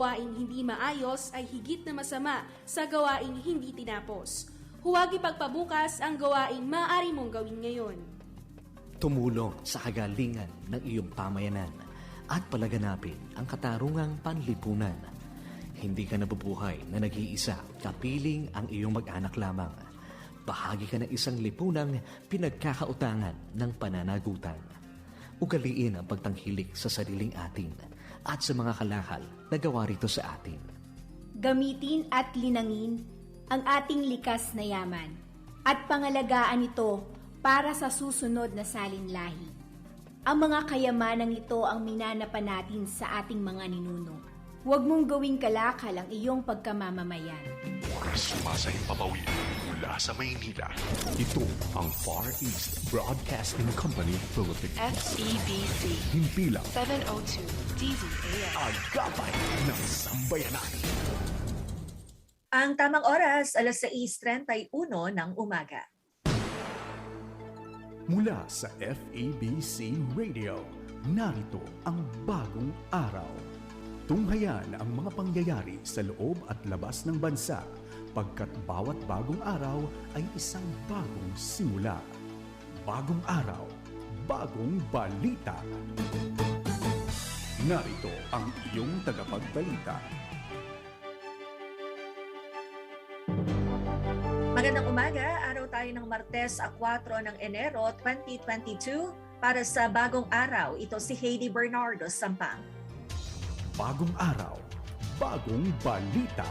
gawaing hindi maayos ay higit na masama sa gawaing hindi tinapos. Huwag ipagpabukas ang gawaing maaari mong gawin ngayon. Tumulong sa kagalingan ng iyong pamayanan at palaganapin ang katarungang panlipunan. Hindi ka nabubuhay na nag-iisa kapiling ang iyong mag-anak lamang. Bahagi ka ng isang lipunang pinagkakautangan ng pananagutan. Ugaliin ang pagtanghilik sa sariling atin at sa mga kalakal na gawa rito sa atin. Gamitin at linangin ang ating likas na yaman at pangalagaan ito para sa susunod na salinlahi. Ang mga kayamanang ito ang minanapan natin sa ating mga ninuno. Huwag mong gawing kalakal ang iyong pagkamamamayan. Sumasahing papawin mula sa Maynila. Ito ang Far East Broadcasting Company Philippines. FEBC Himpilang 702 DZAM. agapay ng sambayanan. Ang tamang oras, alas 6.31 ng umaga. Mula sa FEBC Radio, narito ang bagong araw. Tunghayan ang mga pangyayari sa loob at labas ng bansa pagkat bawat bagong araw ay isang bagong simula. Bagong araw, bagong balita. Narito ang iyong tagapagbalita. Magandang umaga, araw tayo ng Martes, a 4 ng Enero 2022 para sa bagong araw. Ito si Heidi Bernardo Sampang. Bagong araw, bagong balita.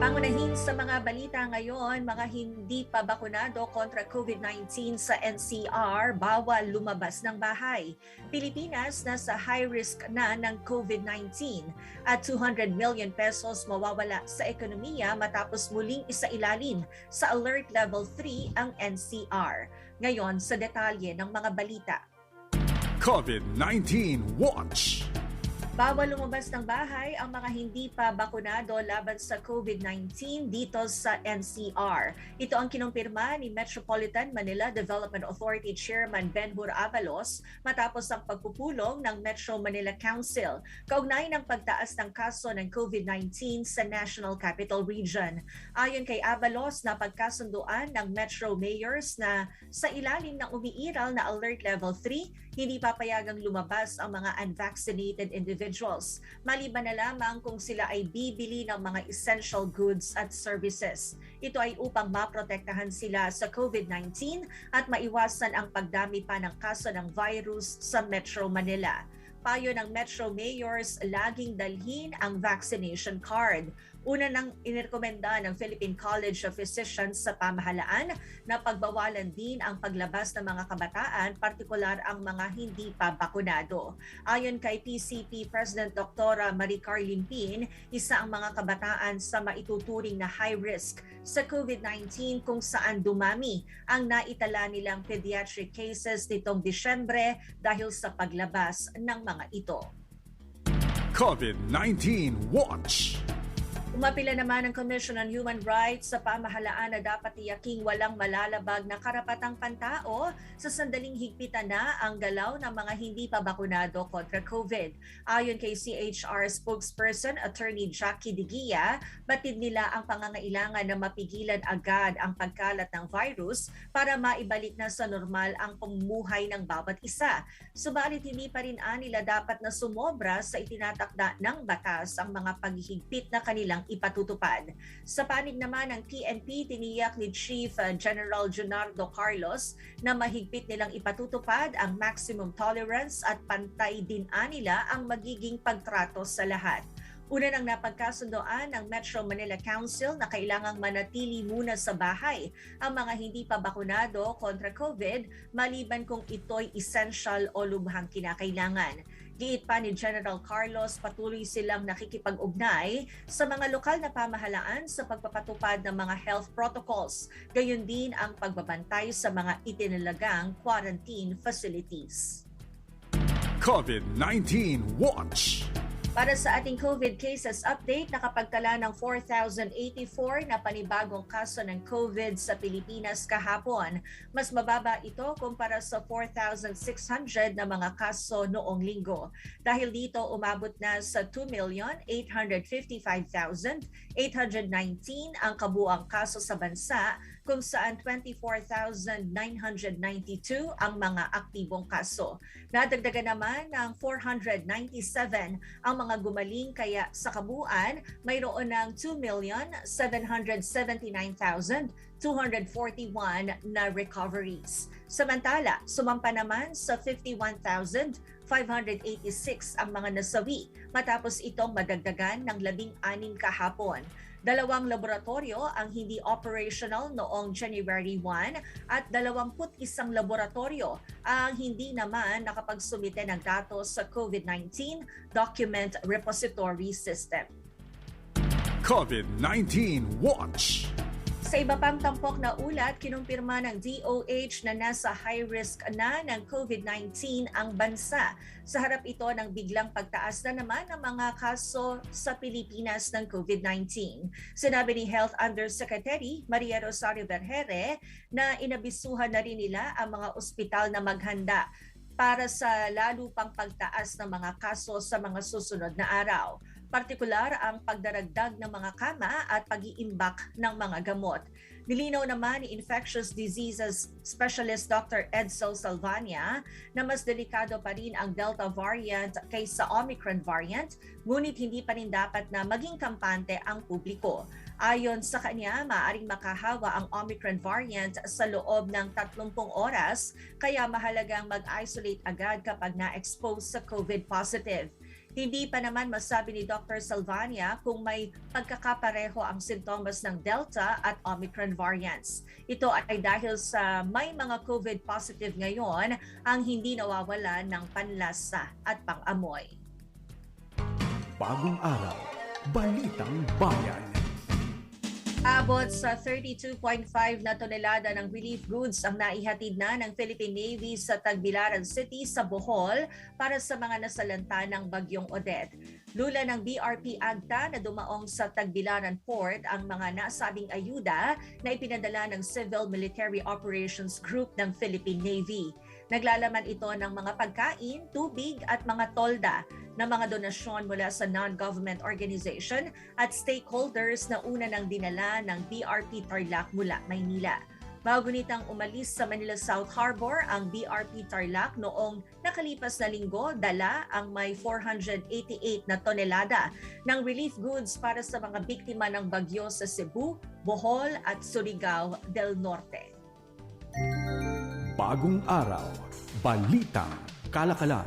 Pangunahin sa mga balita ngayon, mga hindi pa bakunado kontra COVID-19 sa NCR, bawal lumabas ng bahay. Pilipinas nasa high risk na ng COVID-19 at 200 million pesos mawawala sa ekonomiya matapos muling isailalim sa Alert Level 3 ang NCR. Ngayon sa detalye ng mga balita. COVID-19 Watch. Bawal lumabas ng bahay ang mga hindi pa bakunado laban sa COVID-19 dito sa NCR. Ito ang kinumpirma ni Metropolitan Manila Development Authority Chairman Benhur Avalos matapos ang pagpupulong ng Metro Manila Council kaugnay ng pagtaas ng kaso ng COVID-19 sa National Capital Region. Ayon kay Avalos na pagkasunduan ng Metro Mayors na sa ilalim ng umiiral na Alert Level 3, hindi papayagang lumabas ang mga unvaccinated individuals maliban na lamang kung sila ay bibili ng mga essential goods at services. Ito ay upang maprotektahan sila sa COVID-19 at maiwasan ang pagdami pa ng kaso ng virus sa Metro Manila. Payo ng Metro Mayors, laging dalhin ang vaccination card. Una nang inirekomenda ng Philippine College of Physicians sa pamahalaan na pagbawalan din ang paglabas ng mga kabataan, partikular ang mga hindi pa bakunado. Ayon kay PCP President Dr. Marie Carlin Pin, isa ang mga kabataan sa maituturing na high risk sa COVID-19 kung saan dumami ang naitala nilang pediatric cases nitong Disyembre dahil sa paglabas ng mga ito. COVID-19 Watch. Umapila naman ang Commission on Human Rights sa pamahalaan na dapat tiyaking walang malalabag na karapatang pantao sa sandaling higpitan na ang galaw ng mga hindi pa bakunado kontra COVID. Ayon kay CHR spokesperson Attorney Jackie Digia, batid nila ang pangangailangan na mapigilan agad ang pagkalat ng virus para maibalik na sa normal ang pamumuhay ng bawat isa. Subalit hindi pa rin nila dapat na sumobra sa itinatakda ng batas ang mga paghihigpit na kanilang ipatutupad. Sa panig naman ng PNP, tiniyak ni Chief uh, General Junardo Carlos na mahigpit nilang ipatutupad ang maximum tolerance at pantay din nila ang magiging pagtrato sa lahat. Una nang napagkasundoan ng Metro Manila Council na kailangang manatili muna sa bahay ang mga hindi pa bakunado kontra COVID maliban kung ito'y essential o lubhang kinakailangan. Giit pa ni General Carlos, patuloy silang nakikipag-ugnay sa mga lokal na pamahalaan sa pagpapatupad ng mga health protocols, gayon din ang pagbabantay sa mga itinalagang quarantine facilities. COVID-19 Watch. Para sa ating COVID cases update, nakapagtala ng 4,084 na panibagong kaso ng COVID sa Pilipinas kahapon. Mas mababa ito kumpara sa 4,600 na mga kaso noong linggo. Dahil dito, umabot na sa 2,855,819 ang kabuang kaso sa bansa kung saan 24,992 ang mga aktibong kaso. Nadagdagan naman ng 497 ang mga gumaling kaya sa kabuuan mayroon ng 2,779,241 na recoveries. Samantala, sumampa naman sa 51,586 ang mga nasawi matapos itong madagdagan ng labing anim kahapon. Dalawang laboratorio ang hindi operational noong January 1 at 21 laboratorio ang hindi naman nakapagsumite ng datos sa COVID-19 Document Repository System. COVID-19 Watch! Sa iba pang tampok na ulat, kinumpirma ng DOH na nasa high risk na ng COVID-19 ang bansa. Sa harap ito ng biglang pagtaas na naman ng mga kaso sa Pilipinas ng COVID-19. Sinabi ni Health Undersecretary Maria Rosario Vergere na inabisuhan na rin nila ang mga ospital na maghanda para sa lalo pang pagtaas ng mga kaso sa mga susunod na araw partikular ang pagdaragdag ng mga kama at pag-iimbak ng mga gamot. Nilinaw naman ni Infectious Diseases Specialist Dr. Edsel Salvania na mas delikado pa rin ang Delta variant kaysa Omicron variant, ngunit hindi pa rin dapat na maging kampante ang publiko. Ayon sa kanya, maaring makahawa ang Omicron variant sa loob ng 30 oras, kaya mahalagang mag-isolate agad kapag na-expose sa COVID positive. Hindi pa naman masabi ni Dr. Salvania kung may pagkakapareho ang sintomas ng Delta at Omicron variants. Ito ay dahil sa may mga COVID positive ngayon ang hindi nawawala ng panlasa at pangamoy. Bagong araw, Balitang Bayan. Abot sa 32.5 na tonelada ng relief goods ang naihatid na ng Philippine Navy sa Tagbilaran City sa Bohol para sa mga nasalanta ng Bagyong Odette. Lula ng BRP AGTA na dumaong sa Tagbilaran Port ang mga nasabing ayuda na ipinadala ng Civil Military Operations Group ng Philippine Navy. Naglalaman ito ng mga pagkain, tubig at mga tolda na mga donasyon mula sa non-government organization at stakeholders na una nang dinala ng BRP Tarlac mula Maynila. Bago nitang umalis sa Manila South Harbor ang BRP Tarlac noong nakalipas na linggo, dala ang may 488 na tonelada ng relief goods para sa mga biktima ng bagyo sa Cebu, Bohol at Surigao del Norte. Bagong araw, Balitang Kalakalan.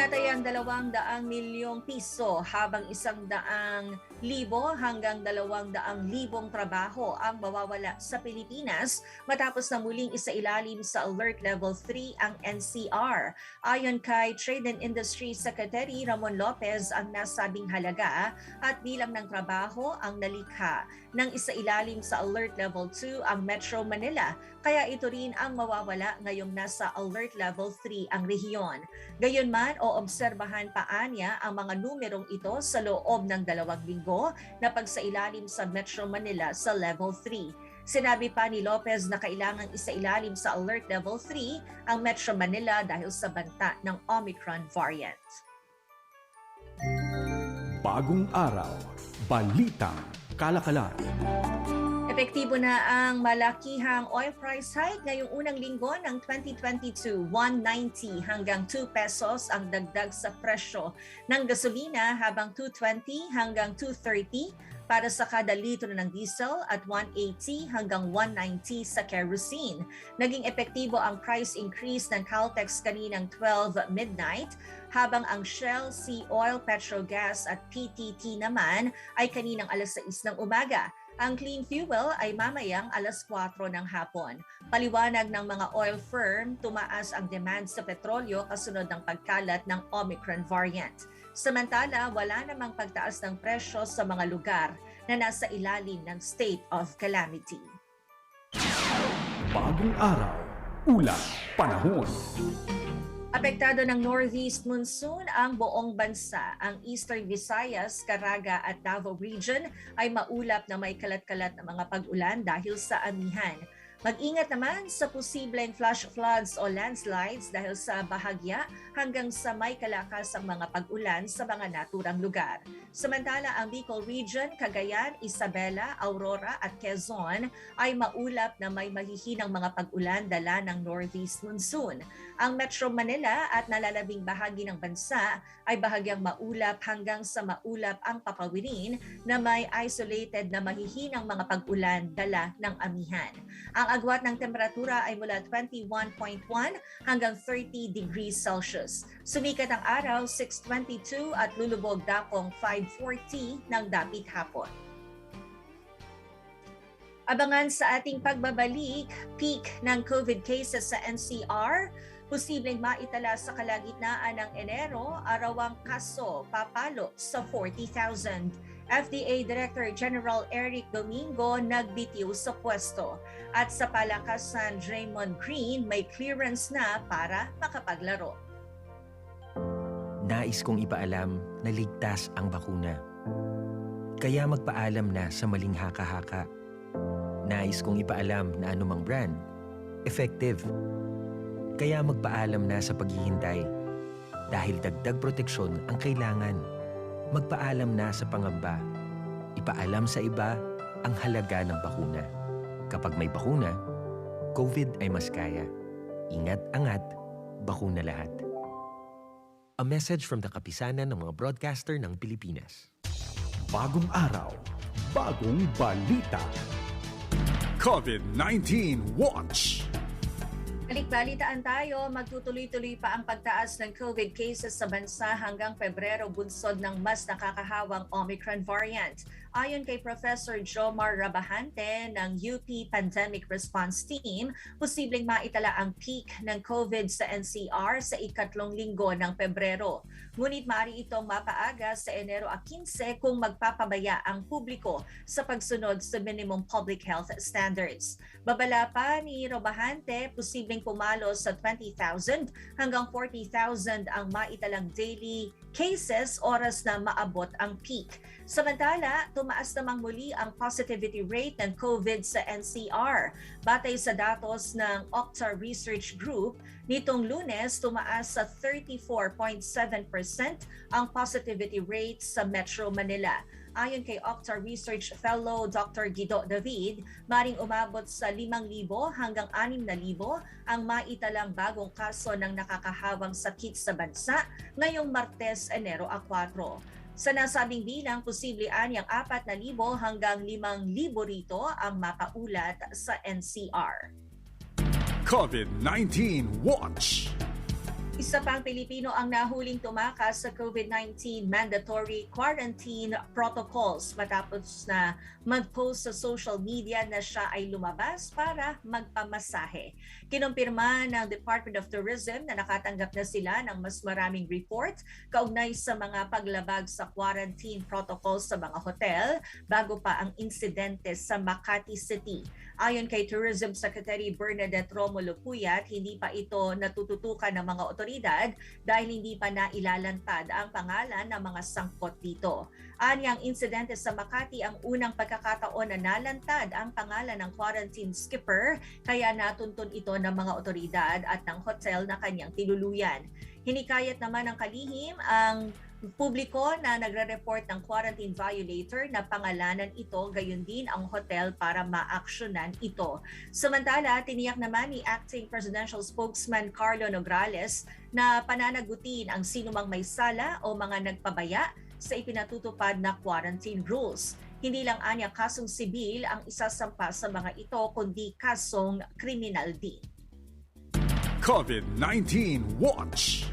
Tinatayang dalawang daang milyong piso habang isang daang libo hanggang dalawang daang libong trabaho ang mawawala sa Pilipinas matapos na muling isailalim sa Alert Level 3 ang NCR. Ayon kay Trade and Industry Secretary Ramon Lopez ang nasabing halaga at bilang ng trabaho ang nalikha ng isailalim sa Alert Level 2 ang Metro Manila kaya ito rin ang mawawala ngayong nasa Alert Level 3 ang rehiyon. Gayunman o obserbahan pa anya ang mga numerong ito sa loob ng dalawang linggo na pagsailalim sa Metro Manila sa Level 3. Sinabi pa ni Lopez na kailangang isailalim sa Alert Level 3 ang Metro Manila dahil sa banta ng Omicron variant. Bagong araw, Balitang Kalakalan. Epektibo na ang malakihang oil price hike ngayong unang linggo ng 2022. 190 hanggang 2 pesos ang dagdag sa presyo ng gasolina habang 220 hanggang 230 para sa kada litro ng diesel at 180 hanggang 190 sa kerosene. Naging epektibo ang price increase ng Caltex kaninang 12 midnight habang ang Shell, Sea Oil, Petrogas at PTT naman ay kaninang alas 6 ng umaga. Ang clean fuel ay mamayang alas 4 ng hapon. Paliwanag ng mga oil firm, tumaas ang demand sa petrolyo kasunod ng pagkalat ng Omicron variant. Samantala, wala namang pagtaas ng presyo sa mga lugar na nasa ilalim ng state of calamity. Bagong araw, ulat, panahon. Apektado ng northeast monsoon ang buong bansa. Ang Eastern Visayas, Caraga at Davao region ay maulap na may kalat-kalat na mga pag-ulan dahil sa amihan. Mag-ingat naman sa posibleng flash floods o landslides dahil sa bahagya hanggang sa may kalakas ang mga pag-ulan sa mga naturang lugar. Samantala, ang Bicol Region, Cagayan, Isabela, Aurora at Quezon ay maulap na may mahihinang mga pag-ulan dala ng northeast monsoon. Ang Metro Manila at nalalabing bahagi ng bansa ay bahagyang maulap hanggang sa maulap ang papawirin na may isolated na mahihinang mga pag-ulan dala ng amihan. Ang agwat ng temperatura ay mula 21.1 hanggang 30 degrees Celsius. Sumikat ang araw 6.22 at lulubog dakong 5.40 ng dapit hapon. Abangan sa ating pagbabalik, peak ng COVID cases sa NCR, posibleng maitala sa kalagitnaan ng Enero, arawang kaso papalo sa 40,000. FDA Director General Eric Domingo nagbitiw sa pwesto. At sa palakasan, Draymond Green may clearance na para makapaglaro. Nais kong ipaalam na ligtas ang bakuna. Kaya magpaalam na sa maling haka-haka. Nais kong ipaalam na anumang brand, effective. Kaya magpaalam na sa paghihintay. Dahil dagdag proteksyon ang kailangan. Magpaalam na sa pangamba. Ipaalam sa iba ang halaga ng bakuna. Kapag may bakuna, COVID ay mas kaya. Ingat angat, bakuna lahat. A message from the Kapisanan ng mga broadcaster ng Pilipinas. Bagong araw, bagong balita. COVID-19 Watch. Balikbalitaan tayo, magtutuloy-tuloy pa ang pagtaas ng COVID cases sa bansa hanggang Pebrero bunsod ng mas nakakahawang Omicron variant. Ayon kay Professor Jomar Rabahante ng UP Pandemic Response Team, posibleng maitala ang peak ng COVID sa NCR sa ikatlong linggo ng Pebrero. Ngunit maaari itong mapaaga sa Enero a 15 kung magpapabaya ang publiko sa pagsunod sa minimum public health standards. Babala pa ni Robahante, posibleng pumalo sa 20,000 hanggang 40,000 ang maitalang daily cases oras na maabot ang peak. Samantala, tumaas namang muli ang positivity rate ng COVID sa NCR. Batay sa datos ng Okta Research Group, nitong lunes tumaas sa 34.7% ang positivity rate sa Metro Manila. Ayon kay Okta Research Fellow Dr. Guido David, maring umabot sa 5,000 hanggang 6,000 ang maitalang bagong kaso ng nakakahawang sakit sa bansa ngayong Martes, Enero a 4. Sa nasabing bilang, posible anyang 4,000 hanggang 5,000 rito ang mapaulat sa NCR. COVID-19 Watch. Isa pang Pilipino ang nahuling tumakas sa COVID-19 mandatory quarantine protocols matapos na mag-post sa social media na siya ay lumabas para magpamasahe. Kinumpirma ng Department of Tourism na nakatanggap na sila ng mas maraming report kaugnay sa mga paglabag sa quarantine protocols sa mga hotel bago pa ang insidente sa Makati City. Ayon kay Tourism Secretary Bernadette Romulo Puyat, hindi pa ito natututukan ng mga otoridad dahil hindi pa nailalantad ang pangalan ng mga sangkot dito. Anyang insidente sa Makati ang unang pagkakataon na nalantad ang pangalan ng quarantine skipper kaya natuntun ito ng mga otoridad at ng hotel na kanyang tiluluyan. Hinikayat naman ng kalihim ang publiko na nagre-report ng quarantine violator na pangalanan ito gayon din ang hotel para maaksyonan ito. Samantala, tiniyak naman ni Acting Presidential Spokesman Carlo Nograles na pananagutin ang sinumang may sala o mga nagpabaya sa ipinatutupad na quarantine rules. Hindi lang anya kasong sibil ang isasampa sa mga ito kundi kasong kriminal din. COVID-19 Watch.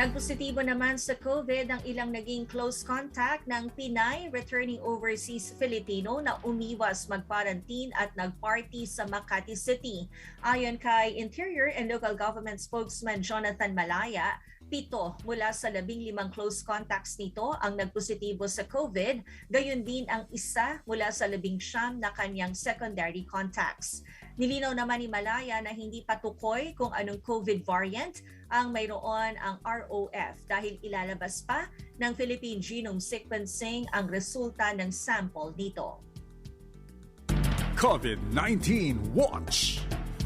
Nagpositibo naman sa COVID ang ilang naging close contact ng Pinay returning overseas Filipino na umiwas mag-quarantine at nag-party sa Makati City. Ayon kay Interior and Local Government Spokesman Jonathan Malaya, pito mula sa labing limang close contacts nito ang nagpositibo sa COVID, gayon din ang isa mula sa labing siyam na kanyang secondary contacts. Nilinaw naman ni Malaya na hindi patukoy kung anong COVID variant ang mayroon ang ROF dahil ilalabas pa ng Philippine Genome Sequencing ang resulta ng sample dito. COVID-19 Watch!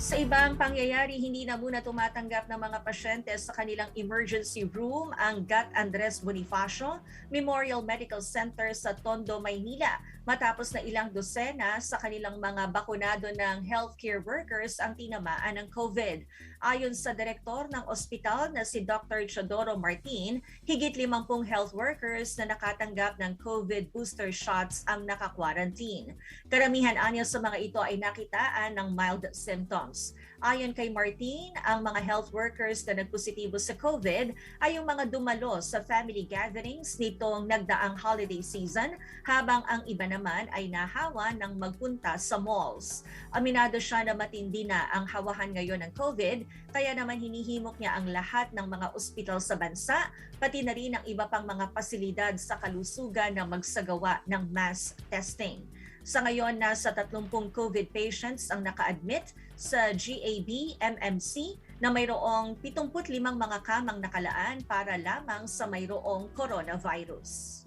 Sa ibang pangyayari, hindi na muna tumatanggap ng mga pasyente sa kanilang emergency room ang GAT Andres Bonifacio Memorial Medical Center sa Tondo, Maynila matapos na ilang dosena sa kanilang mga bakunado ng healthcare workers ang tinamaan ng COVID. Ayon sa direktor ng ospital na si Dr. Chodoro Martin, higit 50 health workers na nakatanggap ng COVID booster shots ang naka-quarantine. Karamihan anya sa mga ito ay nakitaan ng mild symptoms. Ayon kay Martin, ang mga health workers na nagpositibo sa COVID ay yung mga dumalo sa family gatherings nitong nagdaang holiday season habang ang iba naman ay nahawa ng magpunta sa malls. Aminado siya na matindi na ang hawahan ngayon ng COVID kaya naman hinihimok niya ang lahat ng mga ospital sa bansa pati na rin ang iba pang mga pasilidad sa kalusugan na magsagawa ng mass testing. Sa ngayon, nasa 30 COVID patients ang naka-admit sa GAB MMC na mayroong 75 mga kamang nakalaan para lamang sa mayroong coronavirus.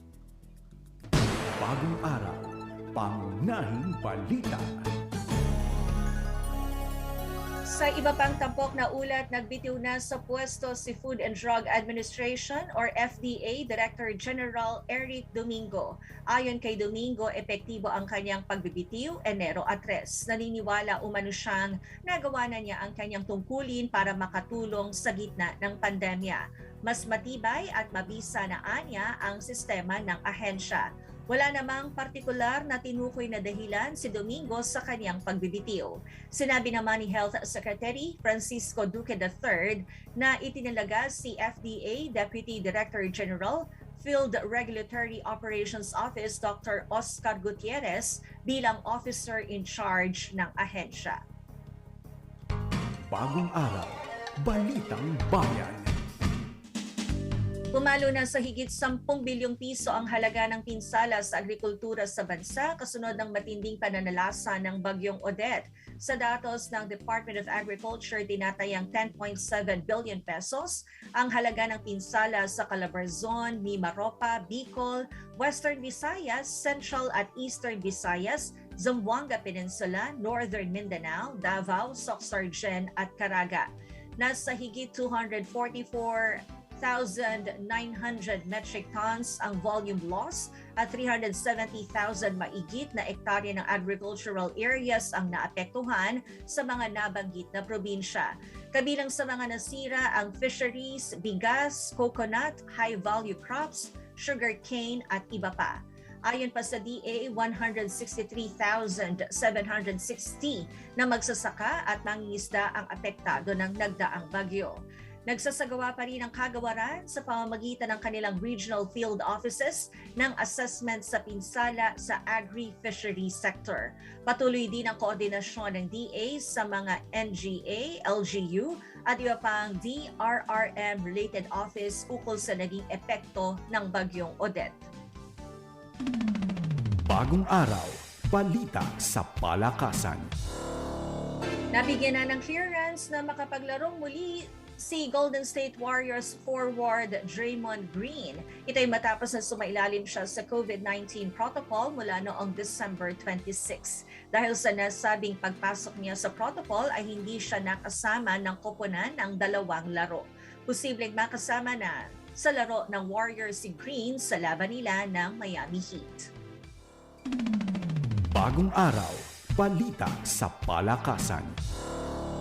Bagong araw, pangunahing balita. Sa iba pang tampok na ulat, nagbitiw na sa pwesto si Food and Drug Administration or FDA Director General Eric Domingo. Ayon kay Domingo, epektibo ang kanyang pagbibitiw Enero at 3. Naniniwala umano siyang nagawa na niya ang kanyang tungkulin para makatulong sa gitna ng pandemya. Mas matibay at mabisa na anya ang sistema ng ahensya. Wala namang partikular na tinukoy na dahilan si Domingo sa kanyang pagbibitiw. Sinabi naman ni Health Secretary Francisco Duque III na itinalaga si FDA Deputy Director General Field Regulatory Operations Office Dr. Oscar Gutierrez bilang officer in charge ng ahensya. Bagong araw, balitang bayan. Pumalo na sa higit 10 bilyong piso ang halaga ng pinsala sa agrikultura sa bansa kasunod ng matinding pananalasa ng bagyong Odette. Sa datos ng Department of Agriculture, tinatayang 10.7 billion pesos ang halaga ng pinsala sa Calabarzon, Mimaropa, Bicol, Western Visayas, Central at Eastern Visayas, Zamboanga Peninsula, Northern Mindanao, Davao, Soxargen at Caraga. Nasa higit 244 1,900 metric tons ang volume loss at 370,000 maigit na ektarya ng agricultural areas ang naapektuhan sa mga nabanggit na probinsya. Kabilang sa mga nasira ang fisheries, bigas, coconut, high-value crops, sugarcane at iba pa. Ayon pa sa DA, 163,760 na magsasaka at mangingisda ang apektado ng nagdaang bagyo. Nagsasagawa pa rin ang kagawaran sa pamamagitan ng kanilang regional field offices ng assessment sa pinsala sa agri-fishery sector. Patuloy din ang koordinasyon ng DA sa mga NGA, LGU at iba pang DRRM-related office ukol sa naging epekto ng bagyong Odette. Bagong araw, balita sa palakasan. Nabigyan na ng clearance na makapaglarong muli si Golden State Warriors forward Draymond Green. Ito ay matapos na sumailalim siya sa COVID-19 protocol mula noong December 26. Dahil sa nasabing pagpasok niya sa protocol ay hindi siya nakasama ng koponan ng dalawang laro. Posibleng makasama na sa laro ng Warriors si Green sa laban nila ng Miami Heat. Bagong araw, balita sa palakasan.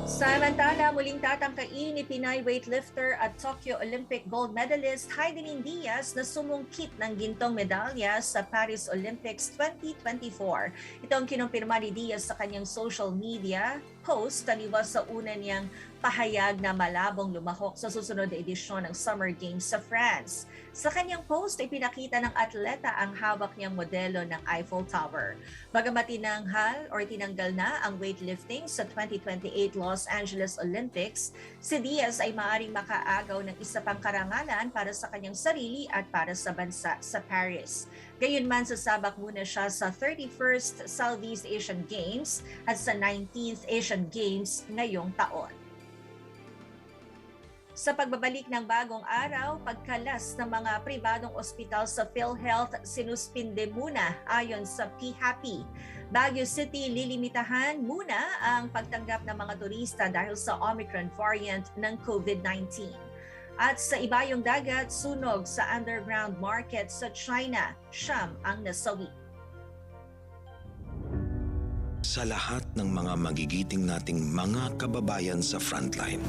Samantala, muling tatangkain ni Pinay weightlifter at Tokyo Olympic gold medalist Heidelin Diaz na sumungkit ng gintong medalya sa Paris Olympics 2024. Ito ang kinumpirma ni Diaz sa kanyang social media post taliwas sa una niyang pahayag na malabong lumahok sa susunod na edisyon ng Summer Games sa France. Sa kanyang post ay pinakita ng atleta ang hawak niyang modelo ng Eiffel Tower. Bagamat tinanghal or tinanggal na ang weightlifting sa 2028 Los Angeles Olympics, si Diaz ay maaring makaagaw ng isa pang karangalan para sa kanyang sarili at para sa bansa sa Paris. Gayunman sasabak muna siya sa 31st Southeast Asian Games at sa 19th Asian Games ngayong taon. Sa pagbabalik ng bagong araw, pagkalas ng mga pribadong ospital sa PhilHealth sinuspinde muna ayon sa PHAPI. Baguio City lilimitahan muna ang pagtanggap ng mga turista dahil sa Omicron variant ng COVID-19. At sa ibayong dagat, sunog sa underground market sa China, siyam ang nasawi. sa lahat ng mga magigiting nating mga kababayan sa frontline.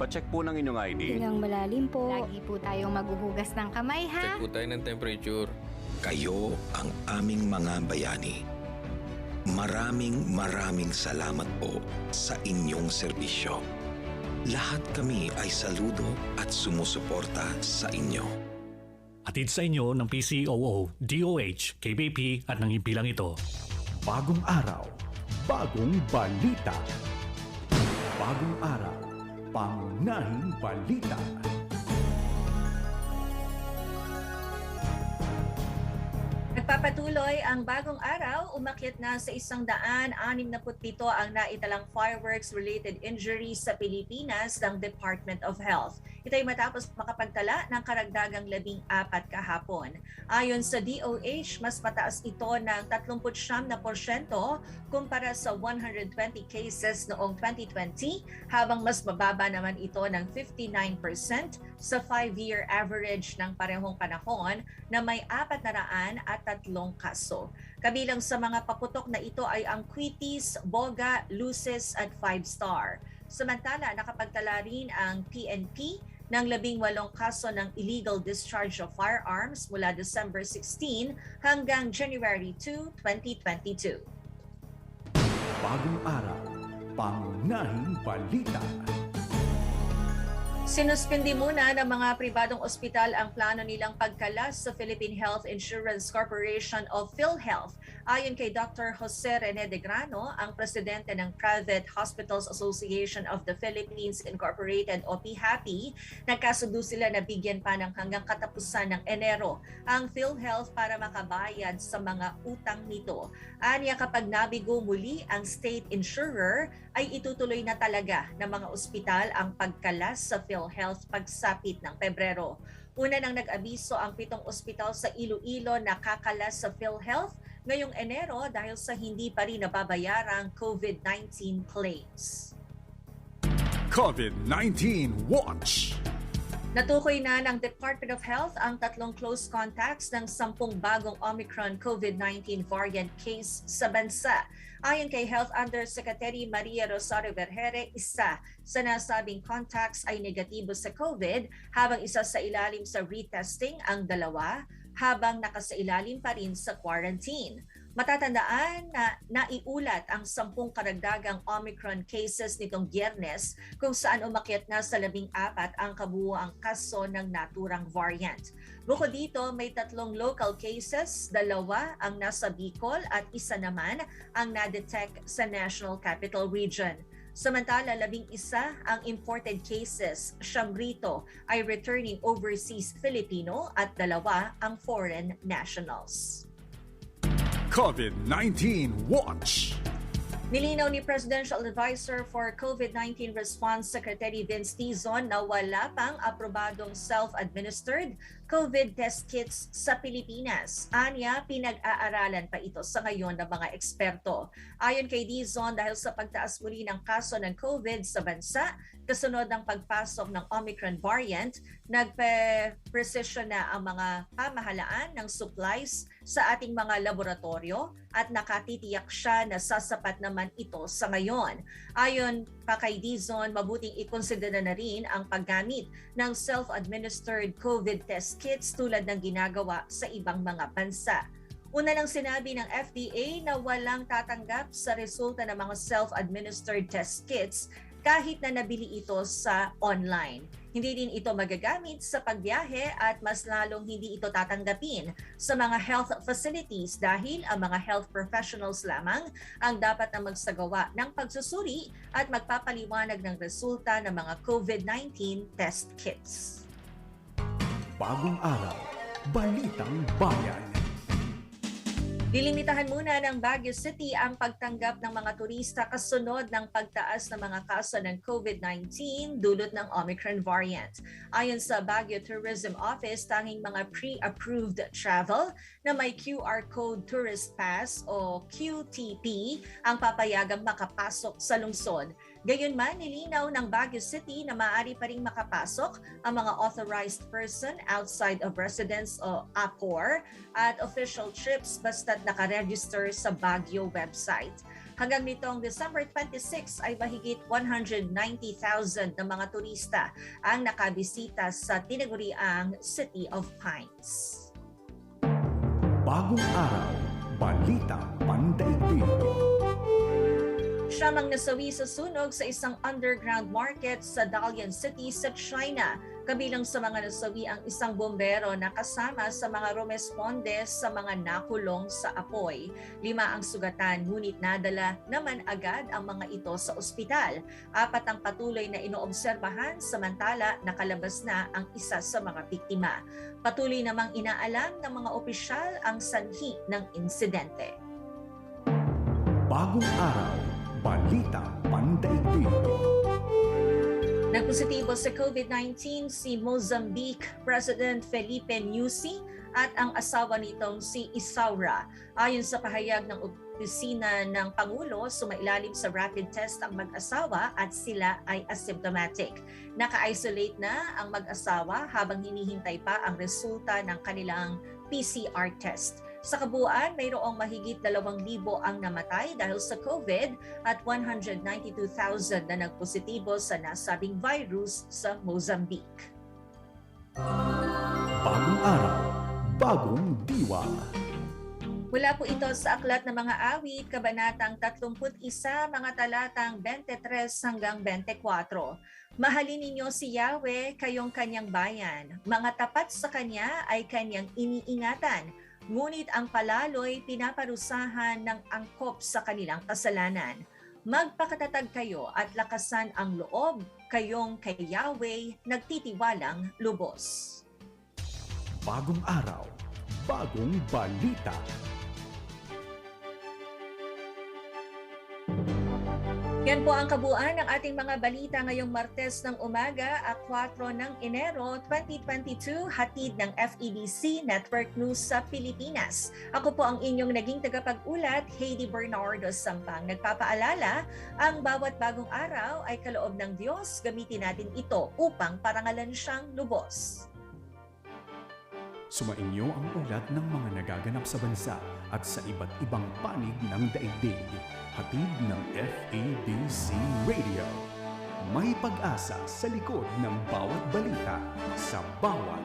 Pacheck po ng inyong ID. Hingang malalim po. Lagi po tayong maghuhugas ng kamay, ha? Check po tayo ng temperature. Kayo ang aming mga bayani. Maraming maraming salamat po sa inyong serbisyo. Lahat kami ay saludo at sumusuporta sa inyo. Atid sa inyo ng PCOO, DOH, KBP at ng impilang ito. Bagong araw, bagong balita. Bagong araw, pangunahing balita. Nagpapatuloy ang bagong araw, umakyat na sa isang daan, anim na putpito ang naitalang fireworks-related injuries sa Pilipinas ng Department of Health. Ito ay matapos makapagtala ng karagdagang labing apat kahapon. Ayon sa DOH, mas mataas ito ng 39 na porsyento kumpara sa 120 cases noong 2020, habang mas mababa naman ito ng 59% sa 5-year average ng parehong panahon na may apat na raan at tatlong kaso. Kabilang sa mga paputok na ito ay ang Quitis, Boga, Lucis at 5 Star. Samantala, nakapagtala rin ang PNP ng labing walong kaso ng illegal discharge of firearms mula December 16 hanggang January 2, 2022. Bagong araw, pangunahing balita. Sinuspindi muna ng mga pribadong ospital ang plano nilang pagkalas sa Philippine Health Insurance Corporation of PhilHealth. Ayon kay Dr. Jose Rene de Grano, ang presidente ng Private Hospitals Association of the Philippines Incorporated o PHAPI, nagkasundo sila na bigyan pa ng hanggang katapusan ng Enero ang PhilHealth para makabayad sa mga utang nito. Anya kapag nabigo muli ang state insurer, ay itutuloy na talaga ng mga ospital ang pagkalas sa PhilHealth pagsapit ng Pebrero. Una nang nag-abiso ang pitong ospital sa Iloilo na kakalas sa PhilHealth ngayong Enero dahil sa hindi pa rin nababayarang COVID-19 claims. COVID-19 Watch! Natukoy na ng Department of Health ang tatlong close contacts ng sampung bagong Omicron COVID-19 variant case sa bansa. Ayon kay Health Undersecretary Maria Rosario Vergere, isa sa nasabing contacts ay negatibo sa COVID habang isa sa ilalim sa retesting ang dalawa habang nakasailalim pa rin sa quarantine. Matatandaan na naiulat ang sampung karagdagang Omicron cases nitong biyernes kung saan umakyat na sa labing apat ang kabuuang kaso ng naturang variant. Bukod dito, may tatlong local cases, dalawa ang nasa Bicol at isa naman ang na-detect sa National Capital Region. Samantala, labing isa ang imported cases. Siyam rito ay returning overseas Filipino at dalawa ang foreign nationals. COVID-19 Watch! Nilinaw ni Presidential Advisor for COVID-19 Response Secretary Vince Tizon na wala pang aprobadong self-administered COVID test kits sa Pilipinas. Anya, pinag-aaralan pa ito sa ngayon ng mga eksperto. Ayon kay Dizon, dahil sa pagtaas muli ng kaso ng COVID sa bansa, kasunod ng pagpasok ng Omicron variant, nagpe-precision na ang mga pamahalaan ng supplies sa ating mga laboratorio at nakatitiyak siya na sasapat naman ito sa ngayon. Ayon pa kay Dizon, mabuting ikonsidera na rin ang paggamit ng self-administered COVID test kits tulad ng ginagawa sa ibang mga bansa. Una lang sinabi ng FDA na walang tatanggap sa resulta ng mga self-administered test kits kahit na nabili ito sa online. Hindi din ito magagamit sa pagbiyahe at mas lalong hindi ito tatanggapin sa mga health facilities dahil ang mga health professionals lamang ang dapat na magsagawa ng pagsusuri at magpapaliwanag ng resulta ng mga COVID-19 test kits. Bagong araw, balitang bayan. Dilimitahan muna ng Baguio City ang pagtanggap ng mga turista kasunod ng pagtaas ng mga kaso ng COVID-19 dulot ng Omicron variant. Ayon sa Baguio Tourism Office, tanging mga pre-approved travel na may QR Code Tourist Pass o QTP ang papayagang makapasok sa lungsod. Gayunman, nilinaw ng Baguio City na maaari pa rin makapasok ang mga authorized person outside of residence o ACOR at official trips basta't nakaregister sa Baguio website. Hanggang nitong December 26 ay mahigit 190,000 na mga turista ang nakabisita sa tinaguriang City of Pines. Bagong araw, balita pandaigdig. Siyamang nasawi sa sunog sa isang underground market sa Dalian City sa China. Kabilang sa mga nasawi ang isang bombero na kasama sa mga rumesponde sa mga nakulong sa apoy. Lima ang sugatan ngunit nadala naman agad ang mga ito sa ospital. Apat ang patuloy na inoobserbahan samantala nakalabas na ang isa sa mga biktima. Patuloy namang inaalam ng mga opisyal ang sanhi ng insidente. Bagong araw, balita pandaigdig. Nagpositibo sa COVID-19 si Mozambique President Felipe Nyusi at ang asawa nitong si Isaura. Ayon sa pahayag ng opisina ng Pangulo, sumailalim sa rapid test ang mag-asawa at sila ay asymptomatic. Naka-isolate na ang mag-asawa habang hinihintay pa ang resulta ng kanilang PCR test. Sa kabuuan, mayroong mahigit 2,000 ang namatay dahil sa COVID at 192,000 na nagpositibo sa nasabing virus sa Mozambique. Bagong araw, bagong diwa. Mula po ito sa Aklat ng Mga Awit, Kabanatang 31, mga talatang 23 hanggang 24. Mahalin ninyo si Yahweh, kayong kanyang bayan. Mga tapat sa kanya ay kanyang iniingatan. Ngunit ang palaloy pinaparusahan ng angkop sa kanilang kasalanan. Magpakatatag kayo at lakasan ang loob, kayong kay Yahweh nagtitiwalang lubos. Bagong araw, bagong balita. Yan po ang kabuuan ng ating mga balita ngayong Martes ng umaga at 4 ng Enero 2022 hatid ng FEBC Network News sa Pilipinas. Ako po ang inyong naging tagapag-ulat, Heidi Bernardo Sampang. Nagpapaalala, ang bawat bagong araw ay kaloob ng Diyos. Gamitin natin ito upang parangalan siyang lubos. Sumainyo ang ulat ng mga nagaganap sa bansa at sa iba't ibang panig ng daigdig. Hatid ng FABC Radio. May pag-asa sa likod ng bawat balita sa bawat